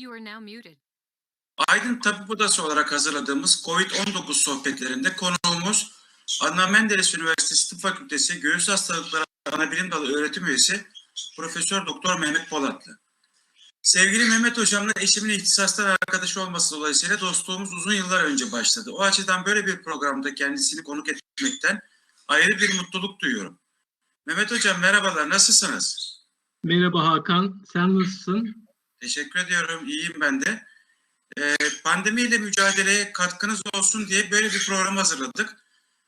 You are now muted. Aydın Tabip Odası olarak hazırladığımız COVID-19 sohbetlerinde konuğumuz Adnan Menderes Üniversitesi Tıp Fakültesi Göğüs Hastalıkları Anabilim Dalı öğretim üyesi Profesör Doktor Mehmet Polatlı. Sevgili Mehmet Hocamla eşimin ihtisastan arkadaşı olması dolayısıyla dostluğumuz uzun yıllar önce başladı. O açıdan böyle bir programda kendisini konuk etmekten ayrı bir mutluluk duyuyorum. Mehmet Hocam merhabalar, nasılsınız? Merhaba Hakan, sen nasılsın? Teşekkür ediyorum, iyiyim ben de. Ee, pandemiyle mücadeleye katkınız olsun diye böyle bir program hazırladık.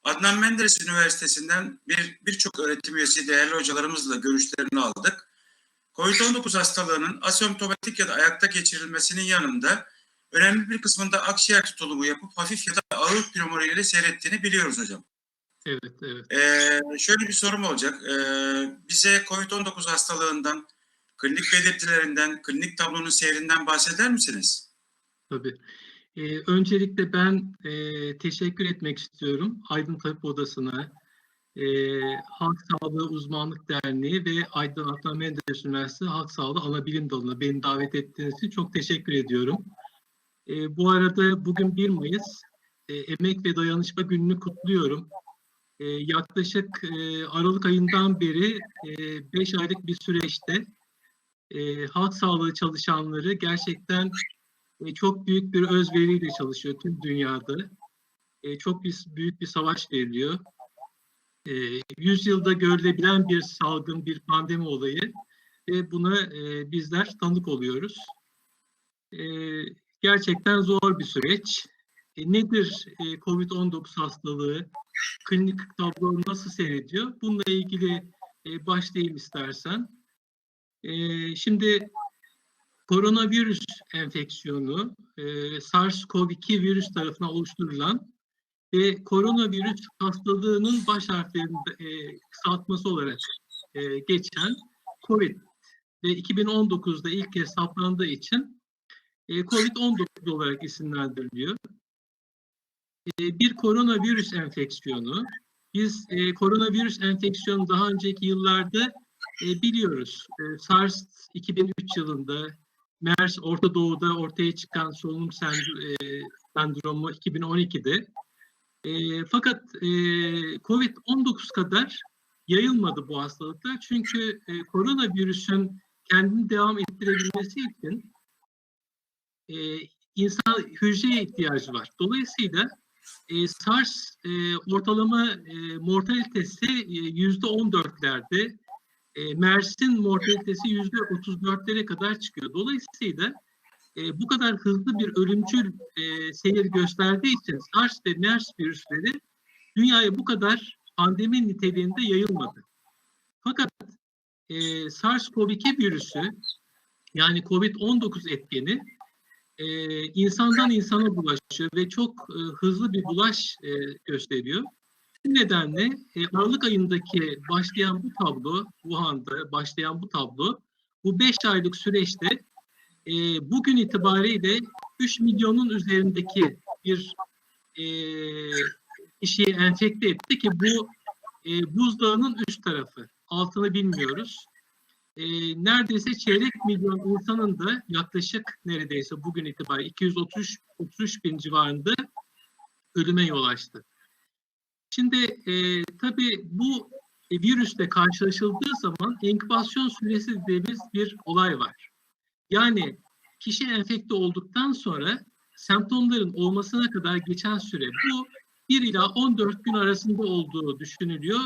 Adnan Menderes Üniversitesi'nden bir birçok öğretim üyesi değerli hocalarımızla görüşlerini aldık. COVID-19 hastalığının asemptomatik ya da ayakta geçirilmesinin yanında önemli bir kısmında akciğer tutulumu yapıp hafif ya da ağır pnömoniyle seyrettiğini biliyoruz hocam. Evet, evet. Ee, şöyle bir sorum olacak. Ee, bize COVID-19 hastalığından, klinik belirtilerinden, klinik tablonun seyrinden bahseder misiniz? Tabii. Ee, öncelikle ben e, teşekkür etmek istiyorum Aydın Tabip Odası'na, e, Halk Sağlığı Uzmanlık Derneği ve Aydın Adnan Menderes Üniversitesi Halk Sağlığı Anabilim Dalı'na beni davet ettiğiniz için çok teşekkür ediyorum. E, bu arada bugün 1 Mayıs e, Emek ve Dayanışma Günü'nü kutluyorum. E, yaklaşık e, Aralık ayından beri 5 aylık bir süreçte e, halk sağlığı çalışanları gerçekten e, çok büyük bir özveriyle çalışıyor tüm dünyada. E, çok bir, büyük bir savaş veriliyor. E, yüzyılda görülebilen bir salgın, bir pandemi olayı ve buna e, bizler tanık oluyoruz. E, gerçekten zor bir süreç. E, nedir e, COVID-19 hastalığı? Klinik tablo nasıl seyrediyor? Bununla ilgili e, başlayayım istersen. E, şimdi koronavirüs enfeksiyonu e, SARS-CoV-2 virüs tarafından oluşturulan ve koronavirüs hastalığının baş harflerinin e, kısaltması olarak e, geçen COVID ve 2019'da ilk kez saptandığı için e, COVID-19 olarak isimlendiriliyor. E, bir koronavirüs enfeksiyonu. Biz e, koronavirüs enfeksiyonu daha önceki yıllarda e, biliyoruz. E, SARS 2003 yılında MERS Orta Doğu'da ortaya çıkan solunum e, sendromu 2012'de. E, fakat e, COVID-19 kadar yayılmadı bu hastalıklar. Çünkü e, koronavirüsün kendini devam ettirebilmesi için e, insan hücreye ihtiyacı var. Dolayısıyla e, SARS e, ortalama e, mortalitesi e, yüzde 14'lerde, e, MERS'in mortalitesi yüzde 34'lere kadar çıkıyor. Dolayısıyla e, bu kadar hızlı bir ölümcül e, seyir gösterdiği için SARS ve MERS virüsleri dünyaya bu kadar pandemi niteliğinde yayılmadı. Fakat e, SARS-CoV-2 virüsü yani COVID-19 etkeni e, insandan insana bulaşıyor ve çok e, hızlı bir bulaş e, gösteriyor. Bu nedenle e, Aralık ayındaki başlayan bu tablo, Wuhan'da başlayan bu tablo, bu 5 aylık süreçte e, bugün itibariyle 3 milyonun üzerindeki bir e, kişiyi enfekte etti ki bu e, buzdağının üst tarafı. Altını bilmiyoruz e, neredeyse çeyrek milyon insanın da yaklaşık neredeyse bugün itibariyle 233 33 bin civarında ölüme yol açtı. Şimdi e, tabii bu e, virüsle karşılaşıldığı zaman inkübasyon süresi dediğimiz bir olay var. Yani kişi enfekte olduktan sonra semptomların olmasına kadar geçen süre bu 1 ila 14 gün arasında olduğu düşünülüyor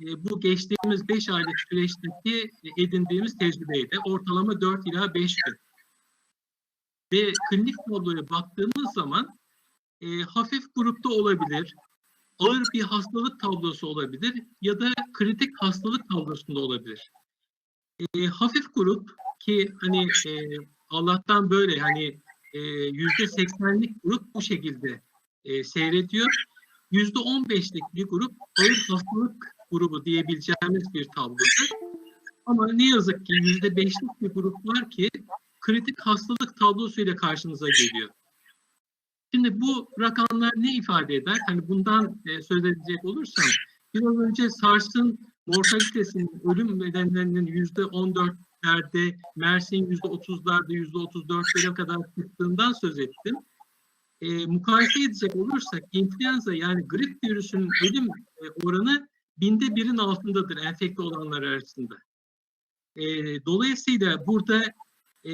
e, bu geçtiğimiz 5 aylık süreçteki e, edindiğimiz tecrübeyle ortalama 4 ila 5 gün. Ve klinik tabloya baktığımız zaman e, hafif grupta olabilir, ağır bir hastalık tablosu olabilir ya da kritik hastalık tablosunda olabilir. E, hafif grup ki hani e, Allah'tan böyle hani yüzde seksenlik grup bu şekilde e, seyrediyor. Yüzde on beşlik bir grup ağır hastalık grubu diyebileceğimiz bir tablodur. Ama ne yazık ki yüzde beşlik bir grup var ki kritik hastalık tablosuyla karşınıza geliyor. Şimdi bu rakamlar ne ifade eder? Hani bundan e, söz edecek olursam biraz önce SARS'ın mortalitesinin, ölüm nedenlerinin yüzde 14'lerde, Mersin yüzde 30'larda, yüzde 34'lere kadar çıktığından söz ettim. E, mukayese edecek olursak influenza yani grip virüsünün ölüm e, oranı binde birin altındadır enfekte olanlar arasında. E, dolayısıyla burada e,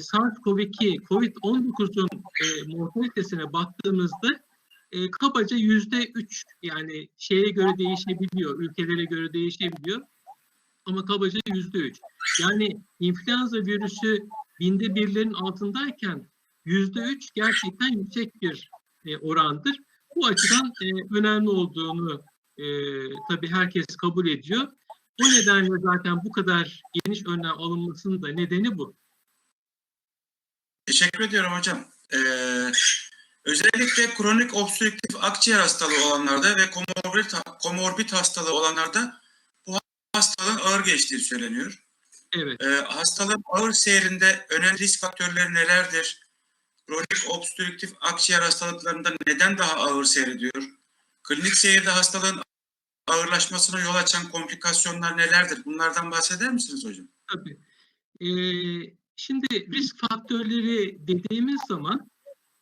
SARS-CoV-2, COVID-19'un e, mortalitesine baktığımızda e, kabaca yüzde üç yani şeye göre değişebiliyor, ülkelere göre değişebiliyor. Ama kabaca yüzde üç. Yani influenza virüsü binde birlerin altındayken yüzde üç gerçekten yüksek bir e, orandır. Bu açıdan e, önemli olduğunu e, tabii herkes kabul ediyor. O nedenle zaten bu kadar geniş önlem alınmasının da nedeni bu. Teşekkür ediyorum hocam. Ee, özellikle kronik obstrüktif akciğer hastalığı olanlarda ve komorbid, komorbid hastalığı olanlarda bu hastalığın ağır geçtiği söyleniyor. Evet. Ee, hastalığın ağır seyrinde önemli risk faktörleri nelerdir? Kronik obstrüktif akciğer hastalıklarında neden daha ağır seyrediyor? Klinik seyirde hastalığın ağırlaşmasına yol açan komplikasyonlar nelerdir? Bunlardan bahseder misiniz hocam? Tabii. Ee, şimdi risk faktörleri dediğimiz zaman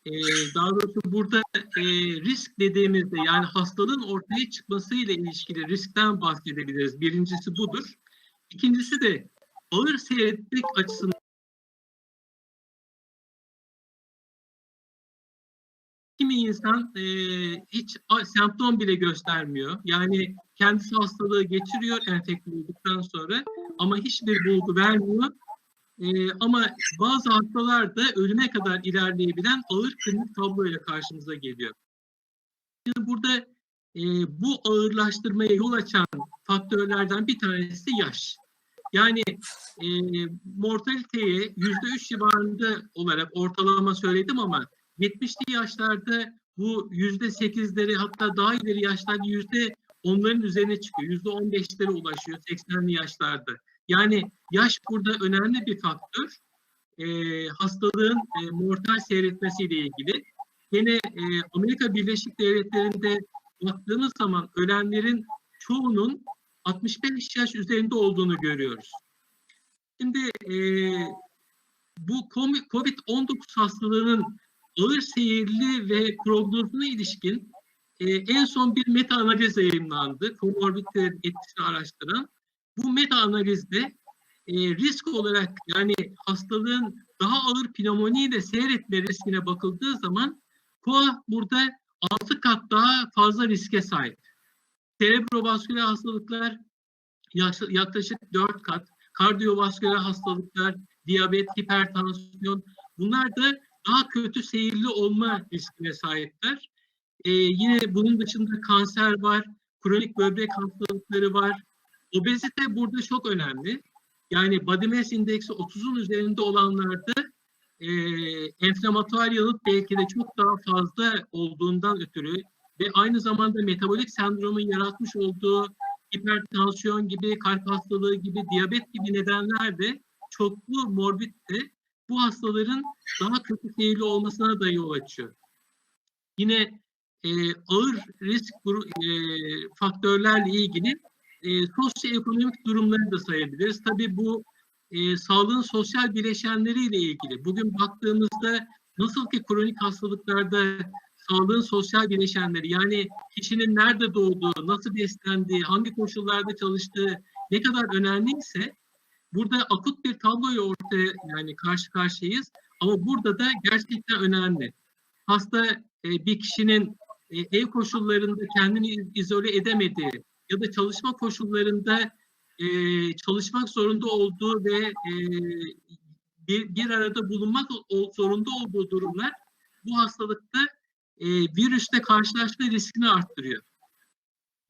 e, daha doğrusu burada e, risk dediğimizde yani hastalığın ortaya çıkmasıyla ilişkili riskten bahsedebiliriz. Birincisi budur. İkincisi de ağır seyretmek açısından kimi insan e, hiç a- semptom bile göstermiyor. Yani kendisi hastalığı geçiriyor enfekte olduktan sonra ama hiçbir bulgu vermiyor. E, ama bazı hastalar da ölüme kadar ilerleyebilen ağır klinik tabloyla karşımıza geliyor. Şimdi burada e, bu ağırlaştırmaya yol açan faktörlerden bir tanesi yaş. Yani e, mortaliteye yüzde üç civarında olarak ortalama söyledim ama 70'li yaşlarda bu yüzde sekizleri hatta daha ileri yaşlarda yüzde onların üzerine çıkıyor. Yüzde on beşlere ulaşıyor 80'li yaşlarda. Yani yaş burada önemli bir faktör. Ee, hastalığın e, mortal seyretmesiyle ilgili. Yine e, Amerika Birleşik Devletleri'nde baktığımız zaman ölenlerin çoğunun 65 yaş üzerinde olduğunu görüyoruz. Şimdi e, bu COVID-19 hastalığının ağır seyirli ve prognozuna ilişkin e, en son bir meta analiz yayınlandı. Komorbidlerin etkisini araştıran. Bu meta analizde e, risk olarak yani hastalığın daha ağır pneumoniyle seyretme riskine bakıldığı zaman KOA burada 6 kat daha fazla riske sahip. Cerebrovasküler hastalıklar yaklaşık 4 kat, kardiyovasküler hastalıklar, diyabet, hipertansiyon bunlar da daha kötü seyirli olma riskine sahipler. Ee, yine bunun dışında kanser var, kronik böbrek hastalıkları var. Obezite burada çok önemli. Yani body mass indeksi 30'un üzerinde olanlarda e, enflamatuar yanıt belki de çok daha fazla olduğundan ötürü ve aynı zamanda metabolik sendromun yaratmış olduğu hipertansiyon gibi, kalp hastalığı gibi, diyabet gibi nedenler de çoklu morbid de bu hastaların daha kötü seyirli olmasına da yol açıyor. Yine e, ağır risk e, faktörlerle ilgili e, sosyoekonomik durumları da sayabiliriz. Tabii bu e, sağlığın sosyal bileşenleriyle ilgili. Bugün baktığımızda nasıl ki kronik hastalıklarda sağlığın sosyal bileşenleri yani kişinin nerede doğduğu, nasıl beslendiği, hangi koşullarda çalıştığı ne kadar önemliyse burada akut bir tabloyu ortaya yani karşı karşıyayız. Ama burada da gerçekten önemli. Hasta e, bir kişinin e, ev koşullarında kendini izole edemediği ya da çalışma koşullarında e, çalışmak zorunda olduğu ve e, bir, bir arada bulunmak zorunda olduğu durumlar bu hastalıkta e, virüsle karşılaşma riskini arttırıyor.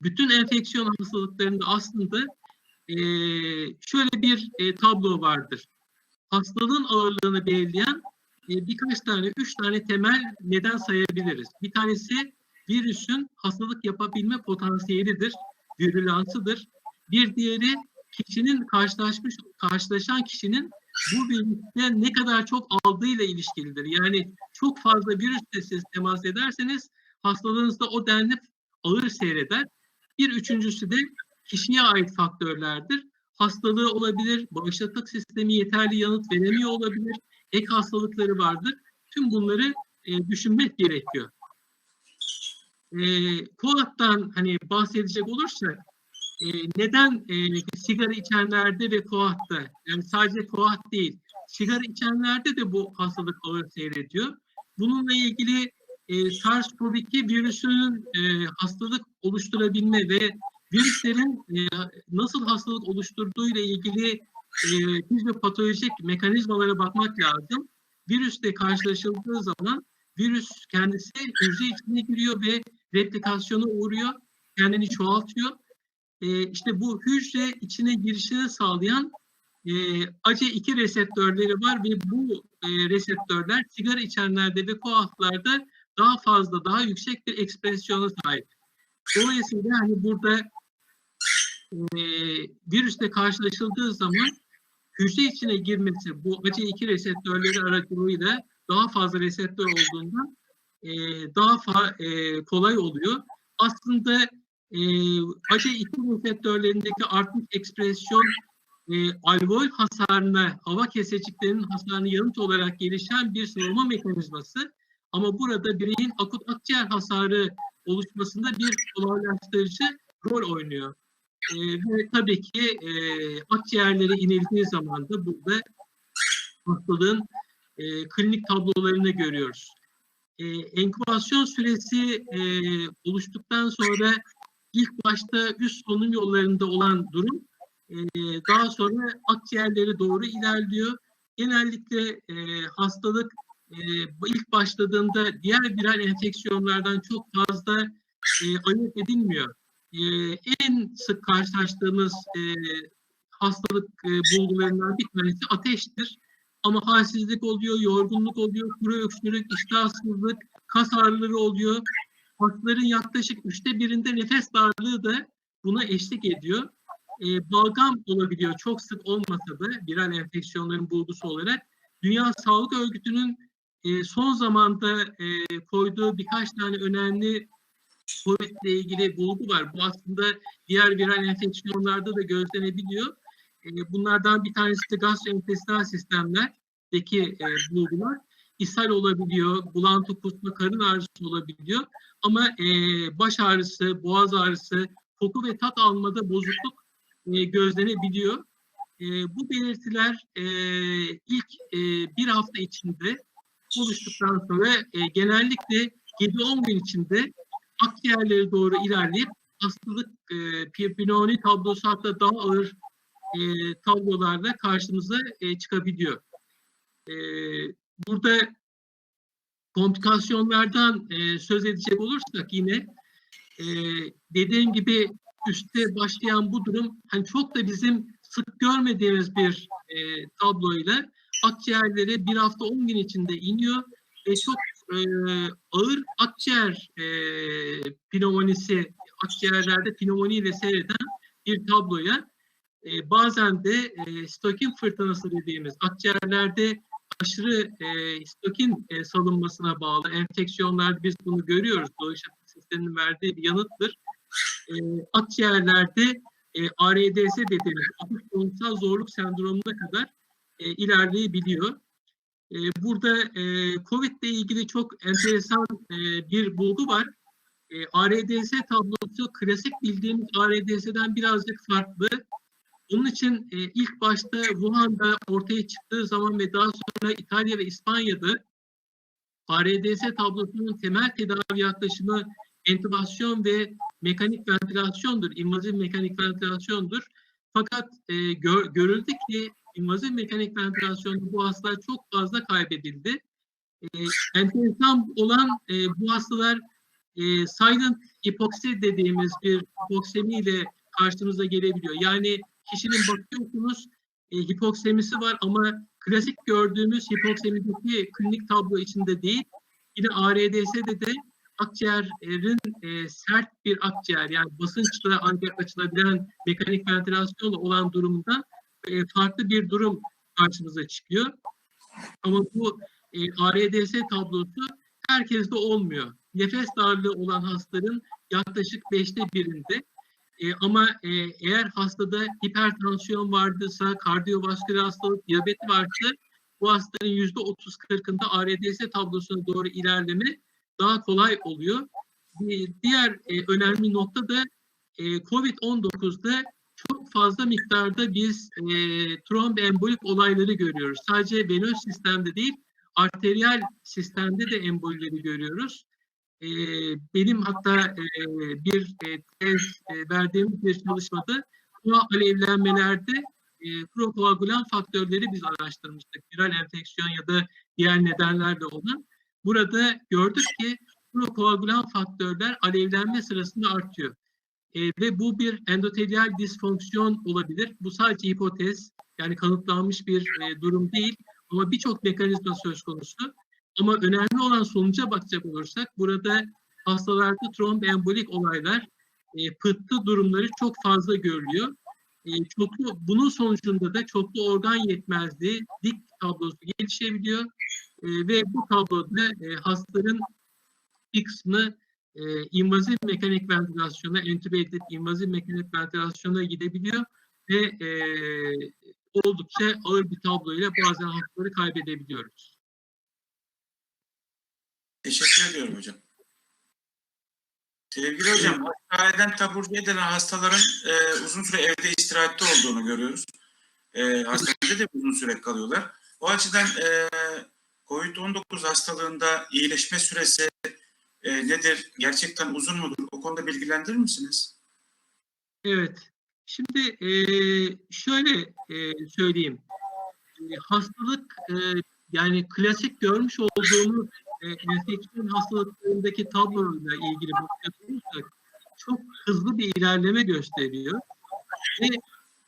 Bütün enfeksiyon hastalıklarında aslında e, şöyle bir e, tablo vardır. Hastalığın ağırlığını belirleyen e, birkaç tane, üç tane temel neden sayabiliriz. Bir tanesi virüsün hastalık yapabilme potansiyelidir, virülansıdır. Bir diğeri kişinin karşılaşmış, karşılaşan kişinin bu virüsten ne kadar çok aldığıyla ilişkilidir. Yani çok fazla virüsle siz temas ederseniz hastalığınızda o denli ağır seyreder. Bir üçüncüsü de kişiye ait faktörlerdir. Hastalığı olabilir, bağışıklık sistemi yeterli yanıt veremiyor olabilir, ek hastalıkları vardır. Tüm bunları e, düşünmek gerekiyor. E, hani bahsedecek olursak e, neden e, sigara içenlerde ve KOAH'ta yani sadece KOAH değil sigara içenlerde de bu hastalık ağır seyrediyor. Bununla ilgili e, SARS-CoV-2 virüsünün e, hastalık oluşturabilme ve virüslerin e, nasıl hastalık oluşturduğu ile ilgili e, fizyopatolojik mekanizmalara bakmak lazım. Virüsle karşılaşıldığı zaman virüs kendisi hücre içine giriyor ve replikasyona uğruyor, kendini çoğaltıyor. E, işte bu hücre içine girişini sağlayan e, ACE2 reseptörleri var ve bu e, reseptörler sigara içenlerde ve koahlarda daha fazla, daha yüksek bir ekspresyona sahip. Dolayısıyla hani burada e, virüsle karşılaşıldığı zaman hücre içine girmesi bu ACE2 reseptörleri aracılığıyla daha fazla reseptör olduğundan e, daha fa- e, kolay oluyor. Aslında e, ACE2 reseptörlerindeki artmış ekspresyon e, alveol hasarına, hava keseciklerinin hasarına yanıt olarak gelişen bir savunma mekanizması. Ama burada bireyin akut akciğer hasarı oluşmasında bir kolaylaştırıcı rol oynuyor. E, ve tabii ki e, akciğerlere inildiği zaman da burada hastalığın e, klinik tablolarını görüyoruz. E, enkübasyon süresi e, oluştuktan sonra ilk başta üst solunum yollarında olan durum e, daha sonra akciğerlere doğru ilerliyor. Genellikle e, hastalık e, ilk başladığında diğer viral enfeksiyonlardan çok fazla e, ayırt edilmiyor. E, en sık karşılaştığımız e, hastalık e, bulgularından bir tanesi ateştir. Ama halsizlik oluyor, yorgunluk oluyor, kuru öksürük, iştahsızlık, kas ağrıları oluyor. Hastaların yaklaşık üçte birinde nefes darlığı da buna eşlik ediyor. E, balgam olabiliyor, çok sık olmasa da viral enfeksiyonların bulgusu olarak. Dünya Sağlık Örgütü'nün e, son zamanda e, koyduğu birkaç tane önemli COVID ile ilgili bulgu var. Bu aslında diğer viral enfeksiyonlarda da gözlenebiliyor. E, bunlardan bir tanesi de gastrointestinal sistemlerdeki e, bulgular. İshal olabiliyor, bulantı, kusma, karın ağrısı olabiliyor. Ama e, baş ağrısı, boğaz ağrısı, koku ve tat almada bozukluk gözlenebiliyor. Bu belirtiler ilk bir hafta içinde oluştuktan sonra genellikle 7-10 gün içinde akciğerlere doğru ilerleyip hastalık e, pneumonia tablosu hatta daha ağır e, tablolarla karşımıza e, çıkabiliyor. E, burada komplikasyonlardan e, söz edecek olursak yine e, dediğim gibi üstte başlayan bu durum hani çok da bizim sık görmediğimiz bir e, tabloyla akciğerlere bir hafta 10 gün içinde iniyor ve çok e, ağır akciğer e, pneumonisi, akciğerlerde pneumoni ile seyreden bir tabloya e, bazen de e, stokin fırtınası dediğimiz akciğerlerde aşırı e, stokin e, salınmasına bağlı enfeksiyonlarda biz bunu görüyoruz. Bağışıklık sisteminin verdiği bir yanıttır. E, akciğerlerde e, ARDS dediğimiz akut solunumsal zorluk sendromuna kadar e, ilerleyebiliyor. E, burada e, COVID ile ilgili çok enteresan e, bir bulgu var. E, ARDS tablosu klasik bildiğimiz ARDS'den birazcık farklı. Onun için e, ilk başta Wuhan'da ortaya çıktığı zaman ve daha sonra İtalya ve İspanya'da ARDS tablosunun temel tedavi yaklaşımı entübasyon ve mekanik ventilasyondur, invazif mekanik ventilasyondur. Fakat e, gör, görüldü ki invazif mekanik ventilasyonda bu hastalar çok fazla kaybedildi. E, enteresan olan e, bu hastalar e, silent hipoksi dediğimiz bir hipoksemiyle karşımıza gelebiliyor. Yani kişinin bakıyorsunuz e, hipoksemisi var ama klasik gördüğümüz hipoksemideki klinik tablo içinde değil. Yine ARDS'de de akciğerin e, sert bir akciğer yani basınçla ancak açılabilen mekanik ventilasyonla olan durumda e, farklı bir durum karşımıza çıkıyor. Ama bu e, ARDS tablosu herkeste olmuyor. Nefes darlığı olan hastaların yaklaşık beşte birinde E, ama e, eğer hastada hipertansiyon vardıysa, kardiyovasküler hastalık, diyabet varsa bu hastanın yüzde 30-40'ında ARDS tablosuna doğru ilerleme daha kolay oluyor. Bir diğer e, önemli nokta da e, COVID-19'da çok fazla miktarda biz e, tromboembolik olayları görüyoruz. Sadece venöz sistemde değil, arteriyel sistemde de embolileri görüyoruz. E, benim hatta e, bir e, tez e, verdiğim bir çalışmada bu alevlenmelerde e, prokoagülan faktörleri biz araştırmıştık. Viral enfeksiyon ya da diğer nedenlerle olan. Burada gördük ki prokoagülan faktörler alevlenme sırasında artıyor. E, ve bu bir endotelyal disfonksiyon olabilir. Bu sadece hipotez, yani kanıtlanmış bir e, durum değil. Ama birçok mekanizma söz konusu. Ama önemli olan sonuca bakacak olursak burada hastalarda tromboembolik olaylar, e, pıhtı durumları çok fazla görülüyor. E, çoklu, bunun sonucunda da çoklu organ yetmezliği, dik tablosu gelişebiliyor. E, ve bu tabloda e, hastaların bir kısmı e, invazif mekanik ventilasyona, entübe edilip invazif mekanik ventilasyona gidebiliyor ve e, oldukça ağır bir tabloyla bazen hastaları kaybedebiliyoruz. Teşekkür ediyorum hocam. Sevgili hocam, hastaneden taburcu edilen hastaların e, uzun süre evde istirahatte olduğunu görüyoruz. E, hastanede de uzun süre kalıyorlar. O açıdan e, COVID-19 hastalığında iyileşme süresi e, nedir? Gerçekten uzun mudur? O konuda bilgilendirir misiniz? Evet. Şimdi e, şöyle e, söyleyeyim. E, hastalık e, yani klasik görmüş olduğumuz e, enfeksiyon hastalıklarındaki tabloyla ilgili bakacak olursak çok hızlı bir ilerleme gösteriyor ve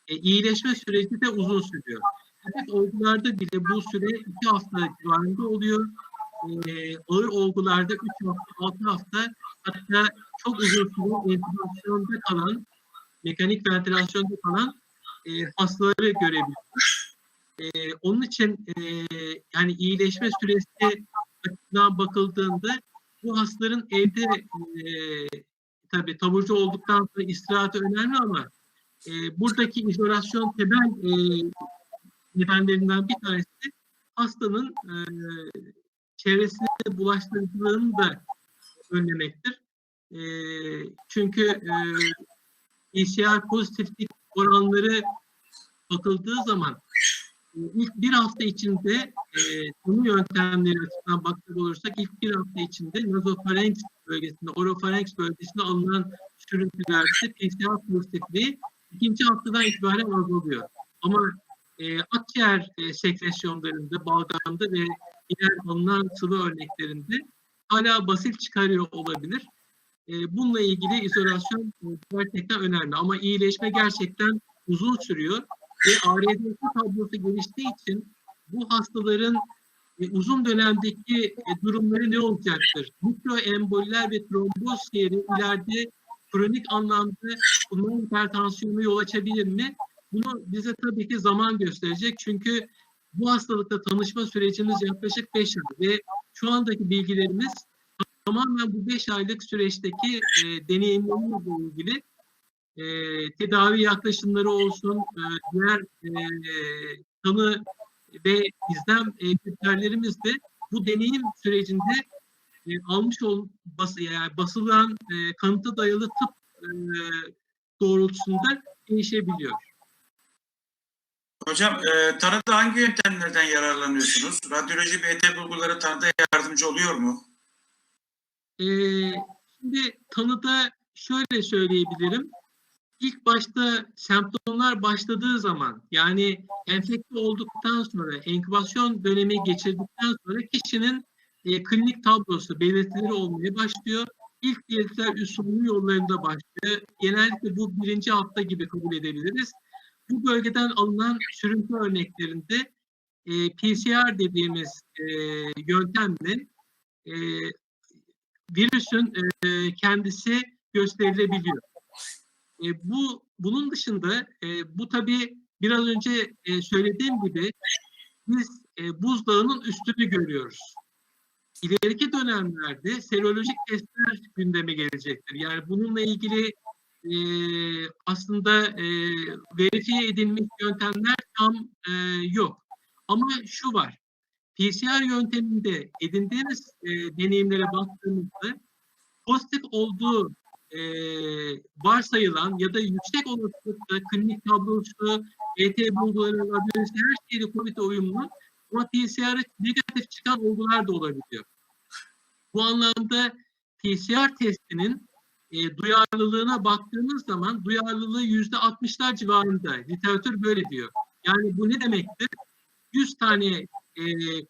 e, iyileşme süreci de uzun sürüyor. Fakat olgularda bile bu süre iki hafta civarında oluyor. E, ağır olgularda 3 hafta, 6 hafta hatta çok uzun süre entübasyonda kalan, mekanik ventilasyonda kalan e, hastaları görebiliyoruz. E, onun için e, yani iyileşme süresi açısından bakıldığında bu hastaların evde e, tabii taburcu olduktan sonra istirahatı önemli ama e, buradaki izolasyon temel e, nedenlerinden bir tanesi hastanın e, çevresine bulaştırıcılığını da önlemektir. E, çünkü e, PCR pozitiflik oranları bakıldığı zaman ilk bir hafta içinde e, tanı yöntemleri açısından bakacak olursak ilk bir hafta içinde nazofarenks bölgesinde, orofarenks bölgesinde alınan sürüntülerde PCR pozitifliği ikinci haftadan itibaren azalıyor. Ama e, akciğer e, sekresyonlarında, balgamda ve diğer alınan sıvı örneklerinde hala basil çıkarıyor olabilir. E, bununla ilgili izolasyon gerçekten önemli. Ama iyileşme gerçekten uzun sürüyor ve ARDS tablosu geliştiği için bu hastaların e, uzun dönemdeki e, durumları ne olacaktır? Mikroemboliler ve tromboz seyri ileride kronik anlamda pulmoner hipertansiyona yol açabilir mi? Bunu bize tabii ki zaman gösterecek. Çünkü bu hastalıkla tanışma sürecimiz yaklaşık 5 ay ve şu andaki bilgilerimiz tamamen bu 5 aylık süreçteki e, deneyimlerimizle ilgili e, tedavi yaklaşımları olsun, e, diğer e, tanı ve izlem e, kriterlerimiz de bu deneyim sürecinde e, almış ol bası yani basılan e, kanıta dayalı tıp e, doğrultusunda değişebiliyor. Hocam, e, tanıda hangi yöntemlerden yararlanıyorsunuz? Radyoloji ET bulguları tanıda yardımcı oluyor mu? E, şimdi tanıda şöyle söyleyebilirim. İlk başta semptomlar başladığı zaman yani enfekte olduktan sonra, enkübasyon dönemi geçirdikten sonra kişinin e, klinik tablosu, belirtileri olmaya başlıyor. İlk belirtiler üst solunum yollarında başlıyor. Genellikle bu birinci hafta gibi kabul edebiliriz. Bu bölgeden alınan sürüntü örneklerinde e, PCR dediğimiz e, yöntemle e, virüsün e, kendisi gösterilebiliyor. E, bu bunun dışında e, bu tabii biraz önce e, söylediğim gibi biz e, buzdağının üstünü görüyoruz. İleriki dönemlerde serolojik testler gündeme gelecektir. Yani bununla ilgili e, aslında e, verifiye edilmiş yöntemler tam e, yok. Ama şu var. PCR yönteminde edindiğimiz e, deneyimlere baktığımızda pozitif olduğu e, varsayılan ya da yüksek olasılıkla klinik tablosu, ET bulguları alabilirse her şeyde COVID'e uyumlu ama PCR negatif çıkan olgular da olabiliyor. Bu anlamda PCR testinin e, duyarlılığına baktığımız zaman duyarlılığı yüzde 60'lar civarında. Literatür böyle diyor. Yani bu ne demektir? 100 tane e,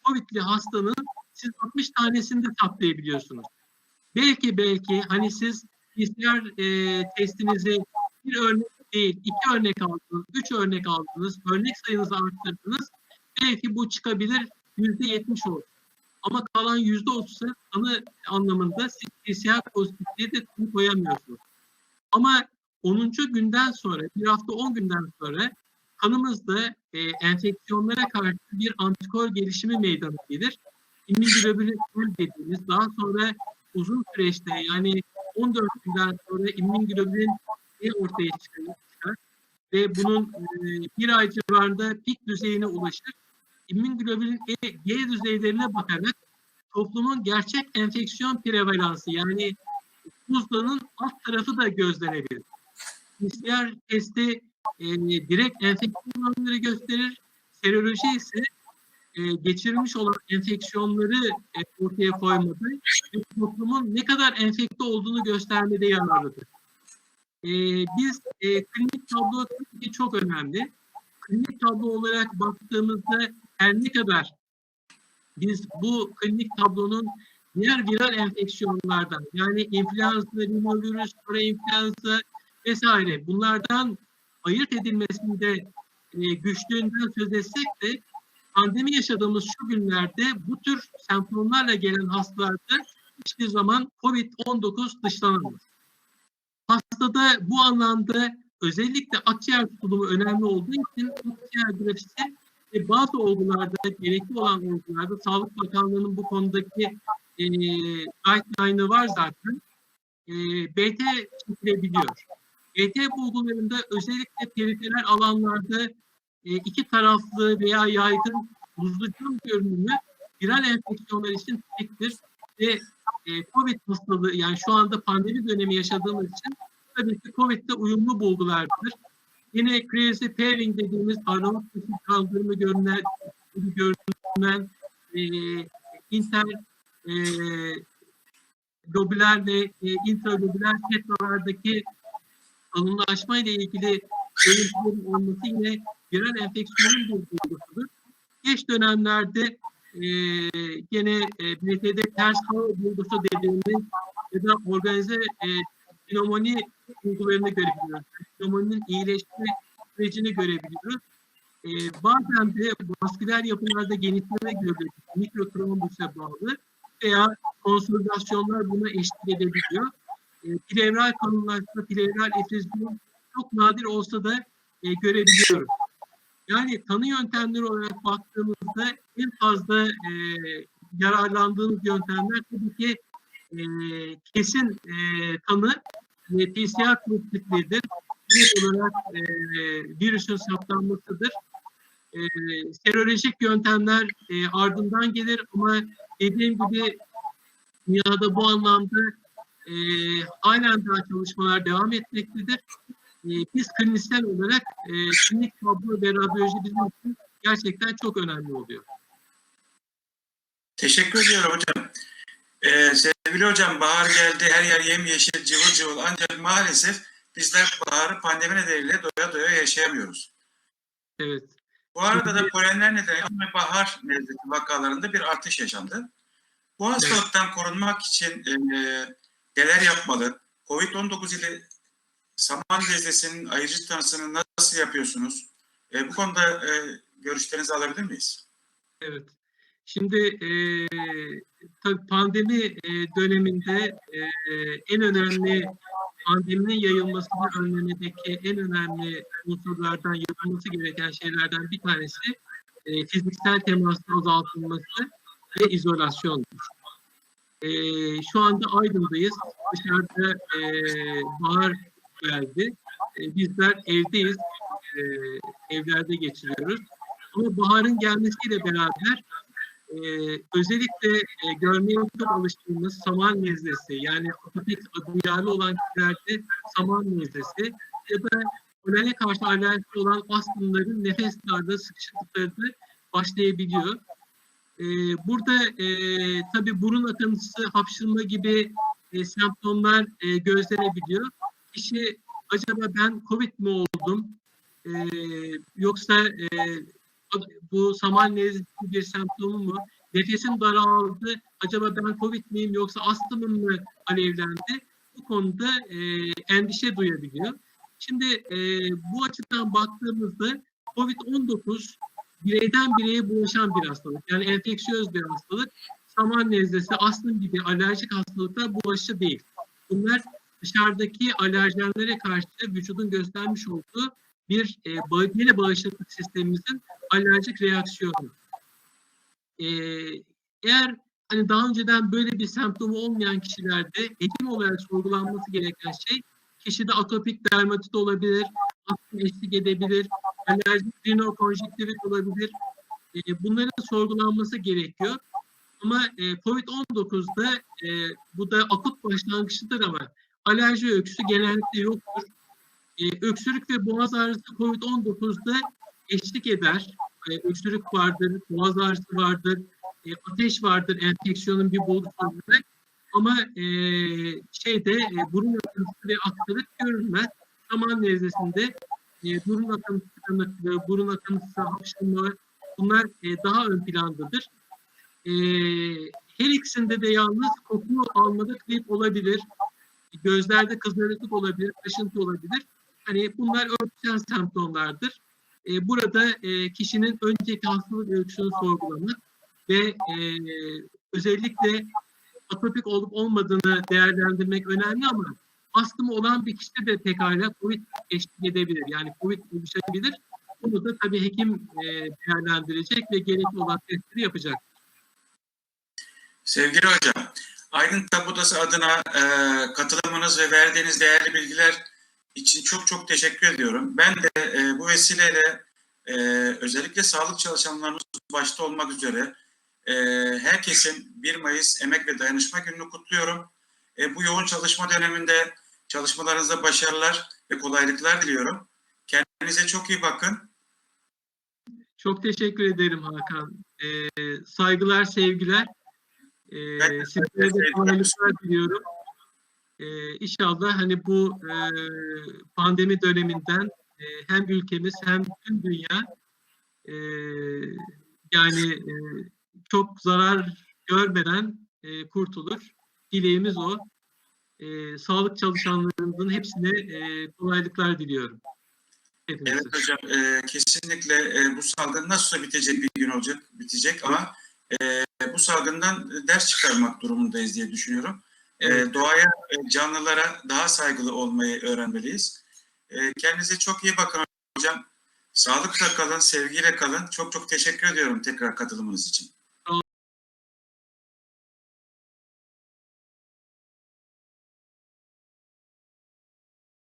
COVID'li hastanın siz 60 tanesini de saptayabiliyorsunuz. Belki belki hani siz PCR e, testinizi bir örnek değil, iki örnek aldınız, üç örnek aldınız, örnek sayınızı arttırdınız. Belki bu çıkabilir yüzde yetmiş olur. Ama kalan yüzde otuzu tanı anlamında siz PCR pozitifliği de tanı koyamıyorsunuz. Ama 10. günden sonra, bir hafta 10 günden sonra kanımızda e, enfeksiyonlara karşı bir antikor gelişimi meydana gelir. İmmünoglobulin dediğimiz daha sonra uzun süreçte yani 14 günden sonra immünoglobulin E ortaya çıkar, ve bunun e, bir ay civarında pik düzeyine ulaşır. İmmünoglobulin E, G düzeylerine bakarak toplumun gerçek enfeksiyon prevalansı yani buzlanın alt tarafı da gözlenebilir. PCR testi e, direkt enfeksiyon oranları gösterir. Seroloji ise e, geçirmiş olan enfeksiyonları e, ortaya koymada ve toplumun ne kadar enfekte olduğunu göstermede yararlıdır. E, biz e, klinik tablo tabii çok önemli. Klinik tablo olarak baktığımızda her ne kadar biz bu klinik tablonun diğer viral enfeksiyonlardan yani influenza, rinovirüs, parainfluenza vesaire bunlardan ayırt edilmesinde e, güçlüğünden söz etsek de pandemi yaşadığımız şu günlerde bu tür semptomlarla gelen hastalarda hiçbir zaman COVID-19 dışlanamaz. Hastada bu anlamda özellikle akciğer tutulumu önemli olduğu için akciğer grafisi ve bazı olgularda, gerekli olan olgularda Sağlık Bakanlığı'nın bu konudaki e, guideline'ı var zaten. E, BT çekilebiliyor. BT bulgularında özellikle periferal alanlarda e, iki taraflı veya yaygın buzlucul görünümü viral enfeksiyonlar için tipiktir ve e, COVID hastalığı yani şu anda pandemi dönemi yaşadığımız için tabii ki COVID'de uyumlu bulgulardır. Yine crazy pairing dediğimiz Arnavut kısım kaldırımı görünen, görünen e, inter e, lobüler ve e, intralobüler tetralardaki kalınlaşma ile ilgili olması yine viral enfeksiyonun bir. Geç dönemlerde e, gene e, BT'de ters hava bulgusu dediğimiz ya da organize e, pnömoni bulgularını görebiliyoruz. Pnömoninin iyileşme sürecini görebiliyoruz. E, bazen de vasküler yapılarda genişleme görülüyor. Mikrotrombüse bağlı veya konsolidasyonlar buna eşlik edebiliyor. E, plevral kalınlaşma, plevral efizyon çok nadir olsa da e, görebiliyoruz. Yani tanı yöntemleri olarak baktığımızda en fazla e, yararlandığımız yöntemler tabii ki e, kesin e, tanı e, PCR pozitifliğidir. Bir olarak e, virüsün saptanmasıdır. E, serolojik yöntemler e, ardından gelir ama dediğim gibi dünyada bu anlamda e, halen daha çalışmalar devam etmektedir. E, biz klinisyen olarak e, klinik tablo ve radyoloji bizim için gerçekten çok önemli oluyor. Teşekkür ediyorum hocam. Ee, sevgili hocam bahar geldi her yer yemyeşil cıvıl cıvıl ancak maalesef bizler baharı pandemi nedeniyle doya doya yaşayamıyoruz. Evet. Bu arada da polenler nedeniyle bahar nezleti vakalarında bir artış yaşandı. Bu hastalıktan korunmak için e, neler yapmalı? Covid-19 ile saman nezlesinin ayrıcı tanısını nasıl yapıyorsunuz? E, bu konuda e, görüşlerinizi alabilir miyiz? Evet. Şimdi e, tabii pandemi e, döneminde e, en önemli pandeminin yayılmasını önlemedeki en önemli unsurlardan yapılması gereken şeylerden bir tanesi e, fiziksel temasın azaltılması ve izolasyondur. E, şu anda Aydın'dayız. Dışarıda e, bahar geldi. E, bizler evdeyiz, e, evlerde geçiriyoruz. Ama baharın gelmesiyle beraber e, özellikle e, görmeye çok alıştığımız saman nezlesi yani atopik duyarlı olan kişilerde saman nezlesi ya da polene karşı alerjisi olan astımların nefes darlığı, sıkışıklıkları başlayabiliyor. Burada e, tabii burun akıntısı, hapşırma gibi e, semptomlar e, gözlenebiliyor. Kişi acaba ben COVID mi oldum e, yoksa e, bu saman nezlesi bir semptomu mu? Nefesim daraldı. Acaba ben COVID miyim yoksa astımım mı alevlendi? Bu konuda e, endişe duyabiliyor. Şimdi e, bu açıdan baktığımızda COVID-19 bireyden bireye bulaşan bir hastalık. Yani enfeksiyöz bir hastalık. Saman nezlesi, astım gibi alerjik hastalıklar bulaşıcı değil. Bunlar dışarıdaki alerjenlere karşı vücudun göstermiş olduğu bir e, bölgeli bağışıklık sistemimizin alerjik reaksiyonu. Ee, eğer hani daha önceden böyle bir semptomu olmayan kişilerde hekim olarak sorgulanması gereken şey kişide atopik dermatit olabilir, astım eşlik edebilir, alerjik rinokonjüktivit olabilir. Ee, bunların sorgulanması gerekiyor. Ama e, COVID-19'da e, bu da akut başlangıçlıdır ama alerji öyküsü genellikle yoktur. E, öksürük ve boğaz ağrısı COVID-19'da eşlik eder. E, öksürük vardır, boğaz ağrısı vardır, e, ateş vardır enfeksiyonun bir bulgusu olarak. Ama e, şeyde e, burun akıntısı ve aksırık görülmez. Saman nezlesinde e, burun akıntısı, kanıklığı, burun akıntısı, hapşırma bunlar e, daha ön plandadır. E, her ikisinde de yalnız koku almada klip olabilir. Gözlerde kızarıklık olabilir, kaşıntı olabilir. Hani bunlar örtüşen semptomlardır. E, burada e, kişinin önceki hastalık öyküsünü sorgulamak ve e, özellikle atopik olup olmadığını değerlendirmek önemli ama astımı olan bir kişi de pekala COVID eşlik edebilir. Yani COVID oluşabilir. Bunu da tabii hekim e, değerlendirecek ve gerekli olan testleri yapacak. Sevgili hocam, Aydın Tabip Odası adına e, katılımınız ve verdiğiniz değerli bilgiler için çok çok teşekkür ediyorum. Ben de e, bu vesileyle e, özellikle sağlık çalışanlarımız başta olmak üzere e, herkesin 1 Mayıs Emek ve Dayanışma Günü'nü kutluyorum. E, bu yoğun çalışma döneminde çalışmalarınızda başarılar ve kolaylıklar diliyorum. Kendinize çok iyi bakın. Çok teşekkür ederim Hakan. Ee, saygılar, sevgiler. Ee, sizlere de kolaylıklar diliyorum. Ee, inşallah hani bu e, pandemi döneminden e, hem ülkemiz hem tüm dünya e, yani e, çok zarar görmeden e, kurtulur. Dileğimiz o. E, sağlık çalışanlarımızın hepsine e, kolaylıklar diliyorum. Hepinize. Evet hocam, e, kesinlikle e, bu salgın nasılsa bitecek bir gün olacak, bitecek ama e, bu salgından ders çıkarmak durumundayız diye düşünüyorum. E, Evet. doğaya, e, canlılara daha saygılı olmayı öğrenmeliyiz. E, kendinize çok iyi bakın hocam. Sağlıkla kalın, sevgiyle kalın. Çok çok teşekkür ediyorum tekrar katılımınız için.